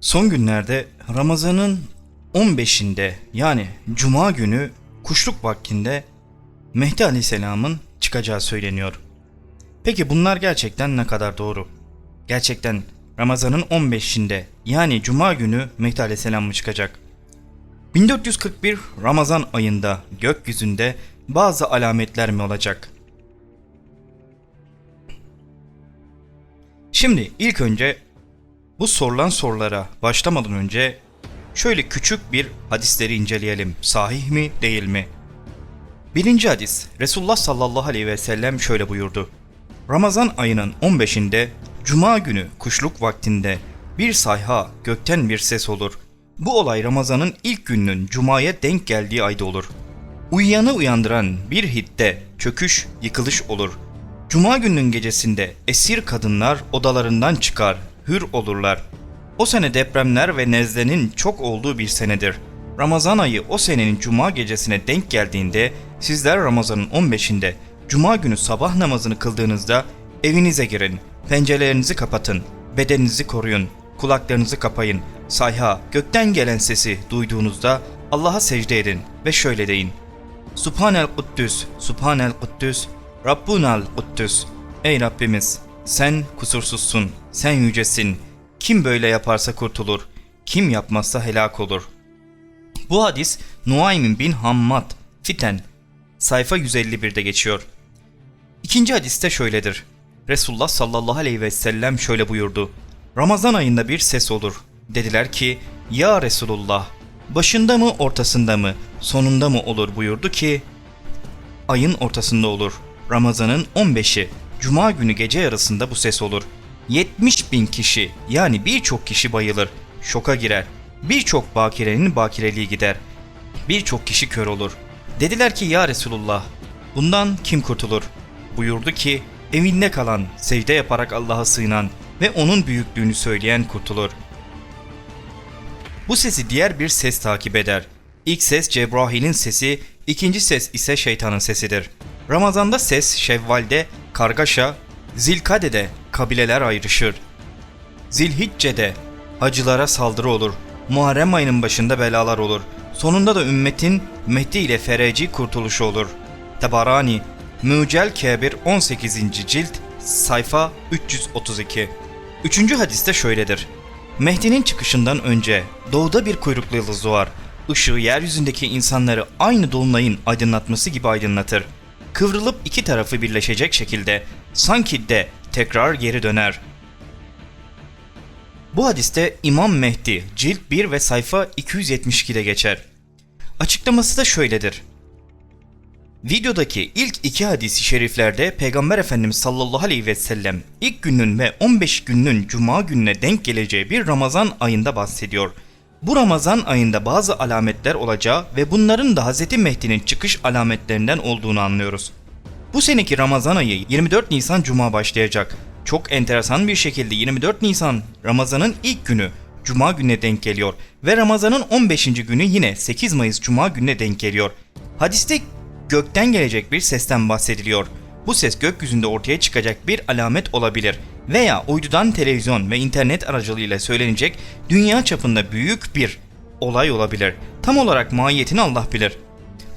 Son günlerde Ramazan'ın 15'inde yani Cuma günü kuşluk vaktinde Mehdi Aleyhisselam'ın çıkacağı söyleniyor. Peki bunlar gerçekten ne kadar doğru? Gerçekten Ramazan'ın 15'inde yani Cuma günü Mehdi Aleyhisselam mı çıkacak? 1441 Ramazan ayında gökyüzünde bazı alametler mi olacak? Şimdi ilk önce bu sorulan sorulara başlamadan önce şöyle küçük bir hadisleri inceleyelim. Sahih mi değil mi? Birinci hadis Resulullah sallallahu aleyhi ve sellem şöyle buyurdu. Ramazan ayının 15'inde Cuma günü kuşluk vaktinde bir sayha gökten bir ses olur. Bu olay Ramazan'ın ilk gününün Cuma'ya denk geldiği ayda olur. Uyuyanı uyandıran bir hitte çöküş, yıkılış olur. Cuma gününün gecesinde esir kadınlar odalarından çıkar, hür olurlar. O sene depremler ve nezlenin çok olduğu bir senedir. Ramazan ayı o senenin cuma gecesine denk geldiğinde sizler Ramazan'ın 15'inde cuma günü sabah namazını kıldığınızda evinize girin, pencerelerinizi kapatın, bedeninizi koruyun, kulaklarınızı kapayın. Sayha gökten gelen sesi duyduğunuzda Allah'a secde edin ve şöyle deyin. Subhanel Kuddüs, Subhanel Kuddüs, Rabbunal Kuddüs. Ey Rabbimiz, sen kusursuzsun, sen yücesin. Kim böyle yaparsa kurtulur, kim yapmazsa helak olur. Bu hadis Nuaym bin Hammad, Fiten, sayfa 151'de geçiyor. İkinci hadiste şöyledir. Resulullah sallallahu aleyhi ve sellem şöyle buyurdu. Ramazan ayında bir ses olur. Dediler ki, Ya Resulullah, başında mı ortasında mı, sonunda mı olur buyurdu ki, ayın ortasında olur. Ramazanın 15'i, Cuma günü gece yarısında bu ses olur. 70 bin kişi yani birçok kişi bayılır, şoka girer. Birçok bakirenin bakireliği gider. Birçok kişi kör olur. Dediler ki ya Resulullah bundan kim kurtulur? Buyurdu ki evinde kalan, secde yaparak Allah'a sığınan ve onun büyüklüğünü söyleyen kurtulur. Bu sesi diğer bir ses takip eder. İlk ses Cebrail'in sesi, ikinci ses ise şeytanın sesidir. Ramazanda ses Şevval'de kargaşa, Zilkade'de kabileler ayrışır. Zilhicce'de hacılara saldırı olur. Muharrem ayının başında belalar olur. Sonunda da ümmetin Mehdi ile fereci kurtuluşu olur. Tabarani, Mücel Kebir 18. cilt, sayfa 332. Üçüncü hadiste şöyledir. Mehdi'nin çıkışından önce doğuda bir kuyruklu yıldız doğar. Işığı yeryüzündeki insanları aynı dolunayın aydınlatması gibi aydınlatır. Kıvrılıp iki tarafı birleşecek şekilde sanki de tekrar geri döner. Bu hadiste İmam Mehdi cilt 1 ve sayfa 272'de geçer. Açıklaması da şöyledir. Videodaki ilk iki hadisi şeriflerde Peygamber Efendimiz sallallahu aleyhi ve sellem ilk günün ve 15 günün cuma gününe denk geleceği bir Ramazan ayında bahsediyor. Bu Ramazan ayında bazı alametler olacağı ve bunların da Hz. Mehdi'nin çıkış alametlerinden olduğunu anlıyoruz. Bu seneki Ramazan ayı 24 Nisan Cuma başlayacak. Çok enteresan bir şekilde 24 Nisan Ramazan'ın ilk günü Cuma gününe denk geliyor ve Ramazan'ın 15. günü yine 8 Mayıs Cuma gününe denk geliyor. Hadiste gökten gelecek bir sesten bahsediliyor. Bu ses gökyüzünde ortaya çıkacak bir alamet olabilir veya uydudan televizyon ve internet aracılığıyla söylenecek dünya çapında büyük bir olay olabilir. Tam olarak mahiyetini Allah bilir.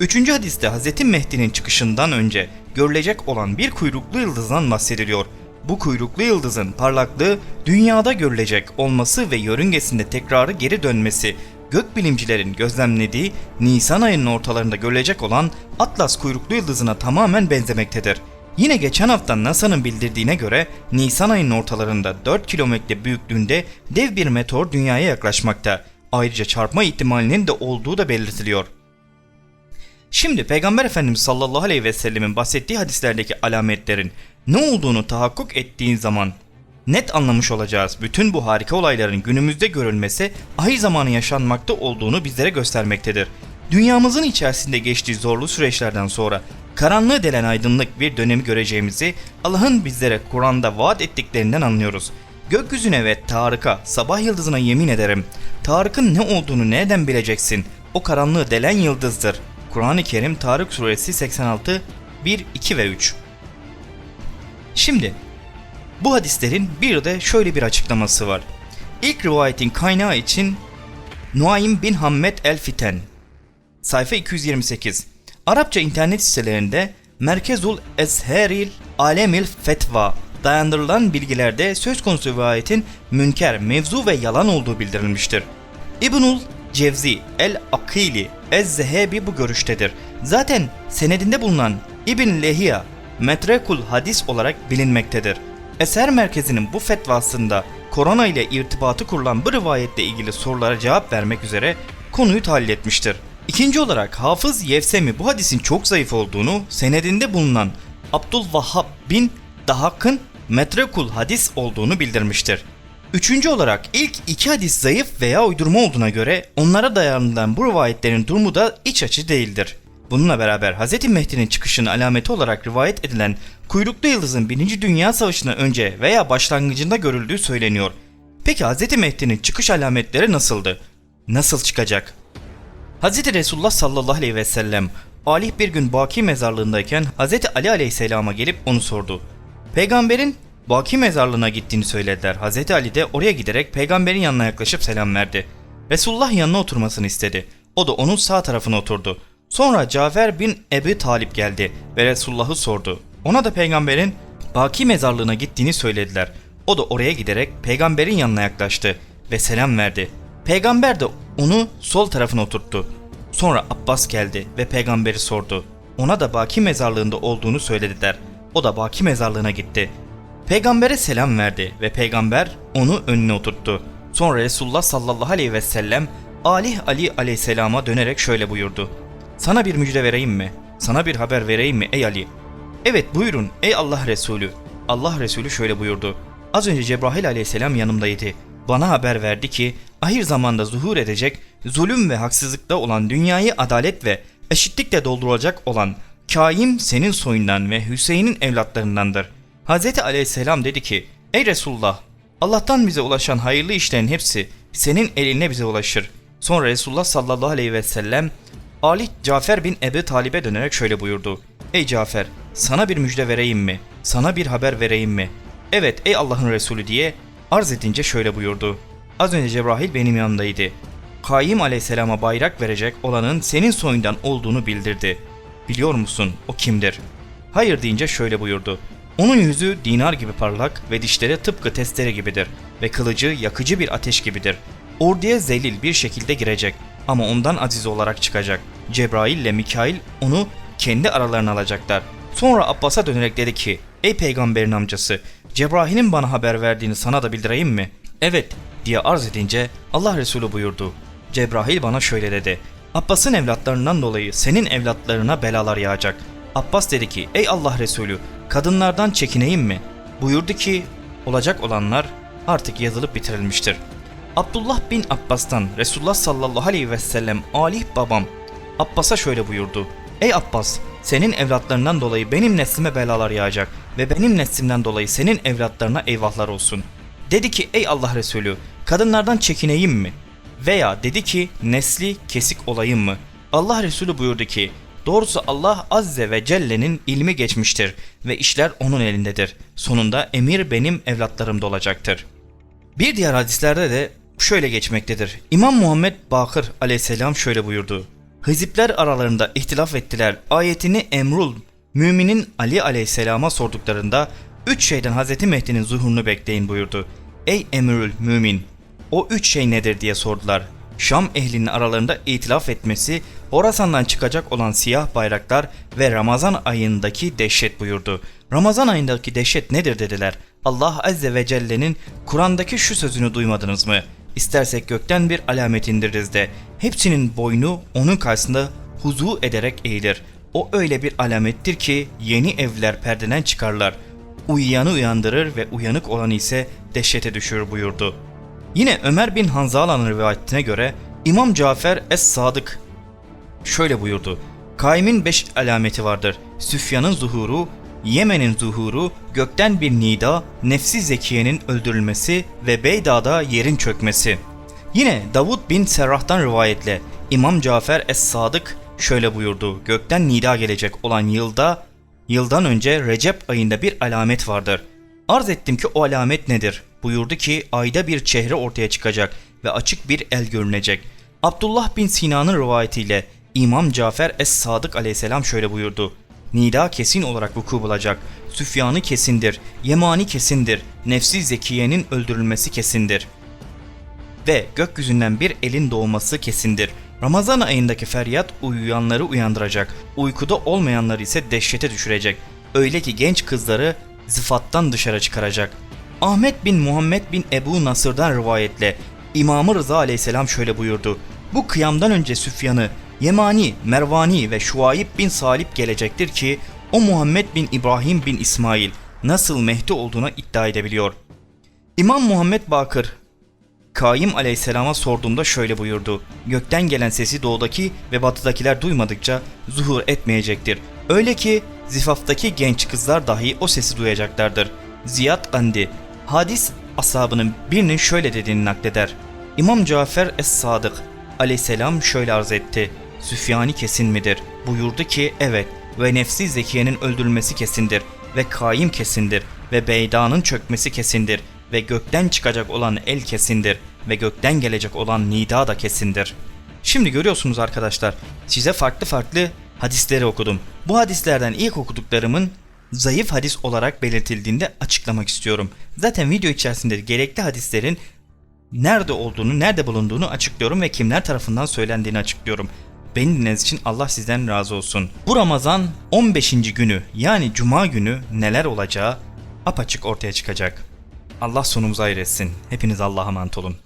Üçüncü hadiste Hz. Mehdi'nin çıkışından önce görülecek olan bir kuyruklu yıldızdan bahsediliyor. Bu kuyruklu yıldızın parlaklığı dünyada görülecek olması ve yörüngesinde tekrarı geri dönmesi gökbilimcilerin gözlemlediği Nisan ayının ortalarında görülecek olan Atlas kuyruklu yıldızına tamamen benzemektedir. Yine geçen hafta NASA'nın bildirdiğine göre Nisan ayının ortalarında 4 kilometre büyüklüğünde dev bir meteor dünyaya yaklaşmakta. Ayrıca çarpma ihtimalinin de olduğu da belirtiliyor. Şimdi Peygamber Efendimiz sallallahu aleyhi ve sellemin bahsettiği hadislerdeki alametlerin ne olduğunu tahakkuk ettiğin zaman net anlamış olacağız. Bütün bu harika olayların günümüzde görülmesi ahir zamanı yaşanmakta olduğunu bizlere göstermektedir. Dünyamızın içerisinde geçtiği zorlu süreçlerden sonra karanlığı delen aydınlık bir dönemi göreceğimizi Allah'ın bizlere Kur'an'da vaat ettiklerinden anlıyoruz. Gökyüzüne ve Tarık'a, sabah yıldızına yemin ederim. Tarık'ın ne olduğunu nereden bileceksin? O karanlığı delen yıldızdır. Kur'an-ı Kerim Tarık suresi 86 1 2 ve 3. Şimdi bu hadislerin bir de şöyle bir açıklaması var. İlk rivayetin kaynağı için Nuaym bin Hammed el-Fiten Sayfa 228 Arapça internet sitelerinde Merkezul Esheril Alemil Fetva dayandırılan bilgilerde söz konusu rivayetin münker, mevzu ve yalan olduğu bildirilmiştir. İbnul Cevzi el-Akili Ez-Zehebi bu görüştedir. Zaten senedinde bulunan İbn Lehiya metrekul hadis olarak bilinmektedir. Eser merkezinin bu fetvasında korona ile irtibatı kurulan bu rivayetle ilgili sorulara cevap vermek üzere konuyu tahlil etmiştir. İkinci olarak Hafız Yevsemi bu hadisin çok zayıf olduğunu senedinde bulunan Abdülvahhab bin Dahak'ın metrekul hadis olduğunu bildirmiştir. Üçüncü olarak ilk iki hadis zayıf veya uydurma olduğuna göre onlara dayanılan bu rivayetlerin durumu da iç açı değildir. Bununla beraber Hz. Mehdi'nin çıkışının alameti olarak rivayet edilen kuyruklu yıldızın 1. Dünya Savaşı'na önce veya başlangıcında görüldüğü söyleniyor. Peki Hz. Mehdi'nin çıkış alametleri nasıldı? Nasıl çıkacak? Hz. Resulullah sallallahu aleyhi ve sellem Alih bir gün Baki mezarlığındayken Hz. Ali aleyhisselama gelip onu sordu. Peygamberin Baki mezarlığına gittiğini söylediler. Hz. Ali de oraya giderek peygamberin yanına yaklaşıp selam verdi. Resulullah yanına oturmasını istedi. O da onun sağ tarafına oturdu. Sonra Cafer bin Ebi Talip geldi ve Resulullah'ı sordu. Ona da peygamberin Baki mezarlığına gittiğini söylediler. O da oraya giderek peygamberin yanına yaklaştı ve selam verdi. Peygamber de onu sol tarafına oturttu. Sonra Abbas geldi ve peygamberi sordu. Ona da Baki mezarlığında olduğunu söylediler. O da Baki mezarlığına gitti. Peygambere selam verdi ve peygamber onu önüne oturttu. Sonra Resulullah sallallahu aleyhi ve sellem Alih Ali aleyhisselama dönerek şöyle buyurdu. Sana bir müjde vereyim mi? Sana bir haber vereyim mi ey Ali? Evet buyurun ey Allah Resulü. Allah Resulü şöyle buyurdu. Az önce Cebrail aleyhisselam yanımdaydı. Bana haber verdi ki ahir zamanda zuhur edecek, zulüm ve haksızlıkta olan dünyayı adalet ve eşitlikle dolduracak olan Kaim senin soyundan ve Hüseyin'in evlatlarındandır. Hz. Aleyhisselam dedi ki, Ey Resulullah, Allah'tan bize ulaşan hayırlı işlerin hepsi senin eline bize ulaşır. Sonra Resulullah sallallahu aleyhi ve sellem Ali Cafer bin Ebi Talib'e dönerek şöyle buyurdu. Ey Cafer, sana bir müjde vereyim mi? Sana bir haber vereyim mi? Evet ey Allah'ın Resulü diye arz edince şöyle buyurdu. Az önce Cebrail benim yanımdaydı. Kaim aleyhisselama bayrak verecek olanın senin soyundan olduğunu bildirdi. Biliyor musun o kimdir? Hayır deyince şöyle buyurdu. Onun yüzü dinar gibi parlak ve dişleri tıpkı testere gibidir ve kılıcı yakıcı bir ateş gibidir. Orduya zelil bir şekilde girecek ama ondan aziz olarak çıkacak. Cebrail ile Mikail onu kendi aralarına alacaklar. Sonra Abbas'a dönerek dedi ki, Ey peygamberin amcası, Cebrail'in bana haber verdiğini sana da bildireyim mi? Evet diye arz edince Allah Resulü buyurdu. Cebrail bana şöyle dedi. Abbas'ın evlatlarından dolayı senin evlatlarına belalar yağacak. Abbas dedi ki ey Allah Resulü kadınlardan çekineyim mi? Buyurdu ki olacak olanlar artık yazılıp bitirilmiştir. Abdullah bin Abbas'tan Resulullah sallallahu aleyhi ve sellem alih babam Abbas'a şöyle buyurdu. Ey Abbas senin evlatlarından dolayı benim neslime belalar yağacak ve benim neslimden dolayı senin evlatlarına eyvahlar olsun. Dedi ki ey Allah Resulü kadınlardan çekineyim mi? Veya dedi ki nesli kesik olayım mı? Allah Resulü buyurdu ki doğrusu Allah Azze ve Celle'nin ilmi geçmiştir ve işler onun elindedir. Sonunda emir benim evlatlarımda olacaktır. Bir diğer hadislerde de şöyle geçmektedir. İmam Muhammed Bakır aleyhisselam şöyle buyurdu. Hizipler aralarında ihtilaf ettiler. Ayetini Emrul, müminin Ali aleyhisselama sorduklarında üç şeyden Hazreti Mehdi'nin zuhurunu bekleyin buyurdu. Ey Emrül mümin, o üç şey nedir diye sordular. Şam ehlinin aralarında itilaf etmesi, Horasan'dan çıkacak olan siyah bayraklar ve Ramazan ayındaki dehşet buyurdu. Ramazan ayındaki dehşet nedir dediler. Allah Azze ve Celle'nin Kur'an'daki şu sözünü duymadınız mı? İstersek gökten bir alamet indiririz de hepsinin boynu onun karşısında huzu ederek eğilir. O öyle bir alamettir ki yeni evler perdeden çıkarlar. Uyuyanı uyandırır ve uyanık olanı ise dehşete düşürür buyurdu. Yine Ömer bin Hanzala'nın rivayetine göre İmam Cafer Es-Sadık şöyle buyurdu. Kaimin beş alameti vardır. Süfyan'ın zuhuru, Yemen'in zuhuru, gökten bir nida, nefsi zekiyenin öldürülmesi ve Beyda'da yerin çökmesi. Yine Davud bin Serrah'tan rivayetle İmam Cafer Es-Sadık şöyle buyurdu. Gökten nida gelecek olan yılda, yıldan önce Recep ayında bir alamet vardır. Arz ettim ki o alamet nedir? Buyurdu ki ayda bir çehre ortaya çıkacak ve açık bir el görünecek. Abdullah bin Sina'nın rivayetiyle İmam Cafer Es-Sadık aleyhisselam şöyle buyurdu. Nida kesin olarak vuku bulacak. Süfyanı kesindir. Yemani kesindir. Nefsi Zekiye'nin öldürülmesi kesindir ve gökyüzünden bir elin doğması kesindir. Ramazan ayındaki feryat uyuyanları uyandıracak, uykuda olmayanları ise dehşete düşürecek. Öyle ki genç kızları zıfattan dışarı çıkaracak. Ahmet bin Muhammed bin Ebu Nasır'dan rivayetle İmam-ı Rıza aleyhisselam şöyle buyurdu. Bu kıyamdan önce Süfyan'ı, Yemani, Mervani ve Şuayb bin Salip gelecektir ki o Muhammed bin İbrahim bin İsmail nasıl Mehdi olduğuna iddia edebiliyor. İmam Muhammed Bakır Kaim aleyhisselama sorduğumda şöyle buyurdu. Gökten gelen sesi doğudaki ve batıdakiler duymadıkça zuhur etmeyecektir. Öyle ki zifaftaki genç kızlar dahi o sesi duyacaklardır. Ziyad Gandhi hadis ashabının birinin şöyle dediğini nakleder. İmam Cafer Es-Sadık aleyhisselam şöyle arz etti. Süfyani kesin midir? Buyurdu ki evet ve nefsi Zekiye'nin öldürülmesi kesindir ve kaim kesindir ve Beyda'nın çökmesi kesindir ve gökten çıkacak olan el kesindir ve gökten gelecek olan nida da kesindir. Şimdi görüyorsunuz arkadaşlar size farklı farklı hadisleri okudum. Bu hadislerden ilk okuduklarımın zayıf hadis olarak belirtildiğinde açıklamak istiyorum. Zaten video içerisinde gerekli hadislerin nerede olduğunu, nerede bulunduğunu açıklıyorum ve kimler tarafından söylendiğini açıklıyorum. Beni dinlediğiniz için Allah sizden razı olsun. Bu Ramazan 15. günü yani Cuma günü neler olacağı apaçık ortaya çıkacak. Allah sonumuzu hayır etsin. Hepiniz Allah'a emanet olun.